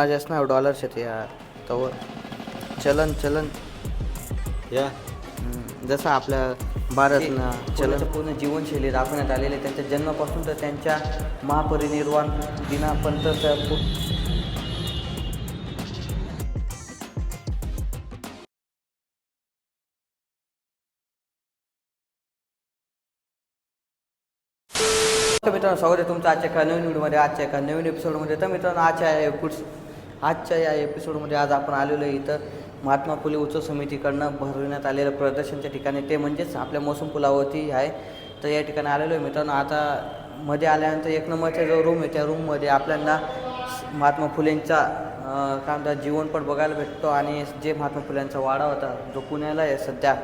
माझ्याच ना डॉलर्स येते यार. तवर चलन चलन. या. हम्म, जसं आपल्या भारत ना चलन. पूर्ण जीवनशैली दाखवण्यात आलेली आहे त्यांच्या जन्मापासून तर त्यांच्या महापरिनिर्वाण दिनापर्यंत त्या पू- तर मित्रांनो स्वागत आहे तुमचं आजच्या एका नवीन व्हिडिओमध्ये आजच्या एका नवीन एपिसोडमध्ये तर मित्रांनो आजच्या एपिस आजच्या या एपिसोडमध्ये आज आपण आलेलो आहे इथं महात्मा फुले उत्सव समितीकडनं भरविण्यात आलेलं प्रदर्शनच्या ठिकाणी. ते म्हणजेच आपल्या मोसम पुलावरती आहे. तर या ठिकाणी आलेलो आहे मित्रांनो. आता मध्ये आल्यानंतर एक नंबरचा जो रूम आहे त्या रूममध्ये आपल्याला महात्मा फुलेंचा काय म्हणतात जीवनपट बघायला भेटतो. आणि जे महात्मा फुल्यांचा वाडा होता जो पुण्याला आहे सध्या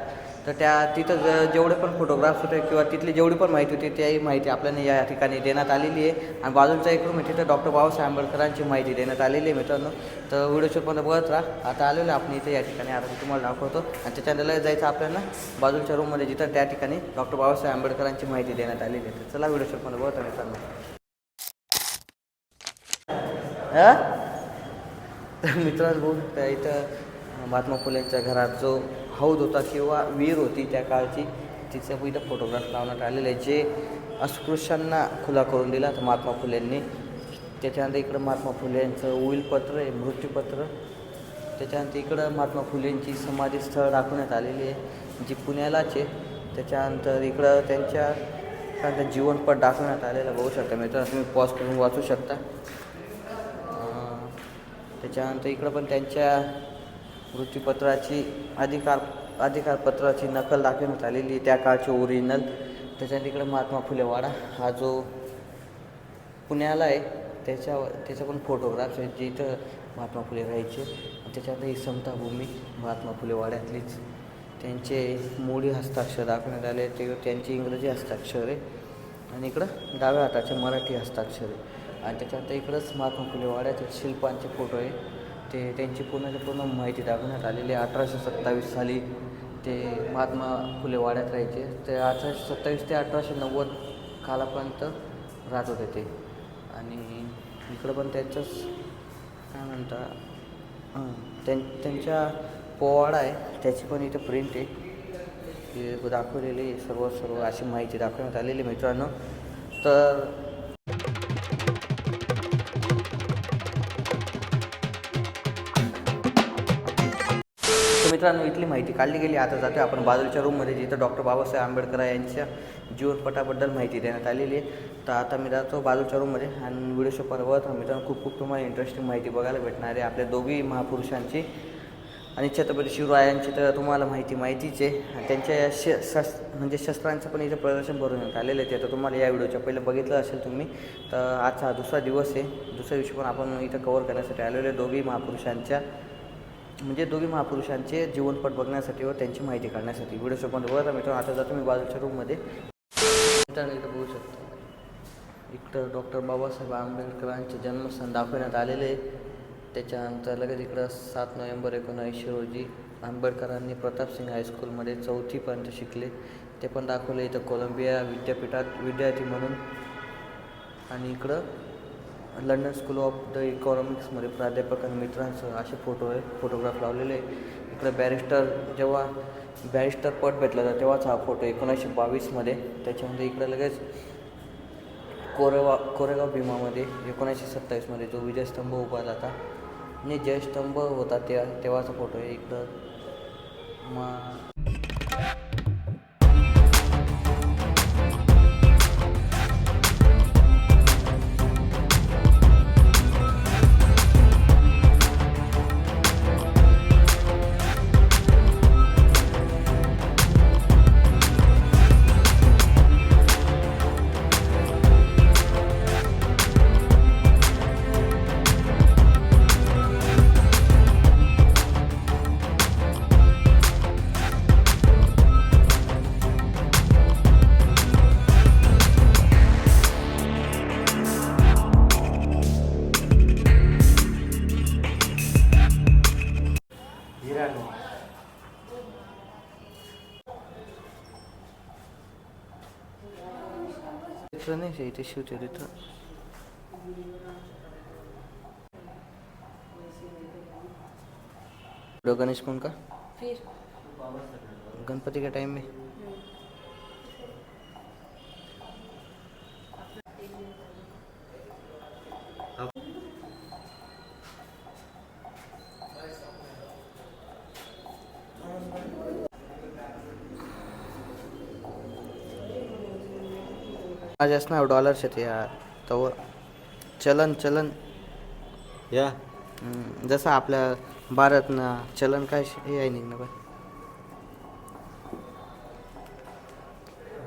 तर त्या तिथं ज- जेवढे पण फोटोग्राफ्स होते किंवा तिथली जेवढी पण माहिती होती त्याही माहिती आपल्याला या ठिकाणी देण्यात आलेली आहे. आणि बाजूचा एक रूम आहे तिथं डॉक्टर बाबासाहेब आंबेडकरांची माहिती देण्यात आलेली आहे मित्रांनो. तर व्हिडिओ शूटमध्ये बघत राहा. आता आलेलो आपण इथे या ठिकाणी. आता मी तुम्हाला दाखवतो. आणि त्याच्यानंतर जायचं आपल्याला. बाजूच्या रूममध्ये जिथं त्या ठिकाणी डॉक्टर बाबासाहेब आंबेडकरांची माहिती देण्यात आलेली आहे. तर चला व्हिडिओ शूटमध्ये बघत राहा मित्रांनो. हां? मित्रांनो बघू शकता इथं महात्मा फुलेंच्या घरात जो हौद होता किंवा वीर होती त्या काळची तिचं इथं फोटोग्राफ लावण्यात आलेले आहे. जे अस्पृश्यांना खुला करून दिला तर महात्मा फुलेंनी. त्याच्यानंतर इकडं महात्मा फुलेंचं उईलपत्र आहे मृत्यूपत्र. त्याच्यानंतर इकडं महात्मा फुलेंची समाधी स्थळ दाखवण्यात आलेली आहे जी पुण्यालाच आहे. त्याच्यानंतर इकडं त्यांच्या काय जीवनपट दाखवण्यात आलेलं बघू शकता मित्र तुम्ही पॉज करून वाचू शकता. त्याच्यानंतर इकडं पण त्यांच्या मृत्यूपत्राची अधिकार अधिकारपत्राची नकल दाखवण्यात आलेली आहे, त्या काळची ओरिजिनल त्याच्या इकडं महात्मा फुलेवाडा हा जो पुण्याला आहे त्याच्या त्याचा पण फोटोग्राफ्स आहेत जिथं महात्मा फुले राहायचे. त्याच्यात ही समताभूमी महात्मा फुले वाड्यातलीच त्यांचे मोडी हस्ताक्षर दाखवण्यात आले ते त्यांचे इंग्रजी हस्ताक्षर आहे. आणि इकडं डाव्या हाताचे मराठी हस्ताक्षर आहे. आणि त्याच्यानंतर इकडंच महात्मा फुले वाड्याचे शिल्पांचे फोटो आहे. ते त्यांची पूर्णच्या पूर्ण माहिती दाखवण्यात आलेली आहे. अठराशे सत्तावीस साली ते महात्मा फुले वाड्यात राहायचे. ते अठराशे सत्तावीस ते अठराशे नव्वद कालापर्यंत राहत होते ते. आणि इकडं पण त्यांचंच काय म्हणता त्यां त्यांच्या पोवाडा आहे. त्याची पण इथं प्रिंट आहे. ते दाखवलेली सर्व सर्व अशी माहिती दाखवण्यात आलेली आहे मित्रांनो. तर मित्रांनो इथली माहिती काढली गेली. आता जाते आपण बाजूच्या रूममध्ये जिथं डॉक्टर बाबासाहेब आंबेडकर यांच्या जीवनपटाबद्दल माहिती देण्यात आलेली आहे. तर आता मी जातो बाजूच्या रूममध्ये आणि व्हिडिओ शो परवत. मित्रांनो खूप खूप तुम्हाला इंटरेस्टिंग माहिती बघायला भेटणार आहे आपल्या दोघी महापुरुषांची. आणि छत्रपती शिवरायांची तर तुम्हाला माहिती माहितीच आहे. आणि त्यांच्या या श शस् म्हणजे शस्त्रांचं पण इथं प्रदर्शन भरून आलेलं आहे. ते तर तुम्हाला या व्हिडिओच्या पहिलं बघितलं असेल तुम्ही. तर आजचा हा दुसरा दिवस आहे. दुसऱ्या दिवशी पण आपण इथं कवर करण्यासाठी आलेलो आहे दोघी महापुरुषांच्या. म्हणजे दोघी महापुरुषांचे जीवनपट बघण्यासाठी व त्यांची माहिती काढण्यासाठी. व्हिडिओ शोमध्ये बघा मित्रांनो आता जातो मी बाजूच्या रूममध्ये मित्रांनो इथं बघू शकतो. इकडं डॉक्टर बाबासाहेब आंबेडकरांचे जन्मस्थान दाखवण्यात आलेले आहे. त्याच्यानंतर लगेच इकडं सात नोव्हेंबर एकोणऐंशी रोजी आंबेडकरांनी प्रतापसिंग हायस्कूलमध्ये चौथीपर्यंत शिकले. ते पण दाखवले इथं कोलंबिया विद्यापीठात विद्यार्थी म्हणून. आणि इकडं लंडन स्कूल ऑफ द इकॉनॉमिक्समध्ये प्राध्यापक आणि मित्रांसह असे फोटो आहे फोटोग्राफ लावलेले आहे इकडं बॅरिस्टर जेव्हा बॅरिस्टर पट भेटला होता तेव्हाच हा फोटो एकोणीसशे बावीसमध्ये. त्याच्यामध्ये इकडं लगेच कोरेगाव कोरेगाव भीमामध्ये एकोणीसशे सत्तावीसमध्ये जो विजयस्तंभ उभा जाता आणि जयस्तंभ होता त्या तेव्हाचा फोटो आहे. इकडं मग চরিত্র নেই সেইটা সুচরিত্র गणेश का फिर। गणपति के टाइम में आज असणार डॉलरचे ते यार. तव चलन चलन. या. हम्म, जसं आपल्या भारतनं चलन काय श- हे आहे निघणं बाय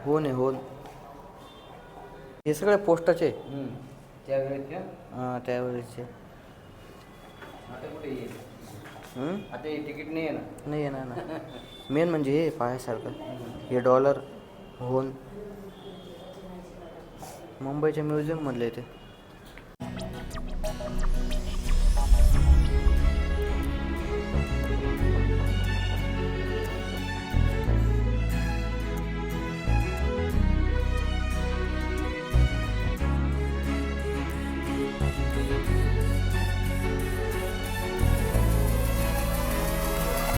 हो ने हो हे सगळे पोस्टाचे त्यावेळेचे? आता कुठे येईल? हम्म? आता हे तिकीट नाही आहे ना नाही येणार ना. मेन म्हणजे हे पाहायसारखं हे डॉलर होन मुंबईच्या म्युझियममधले ते.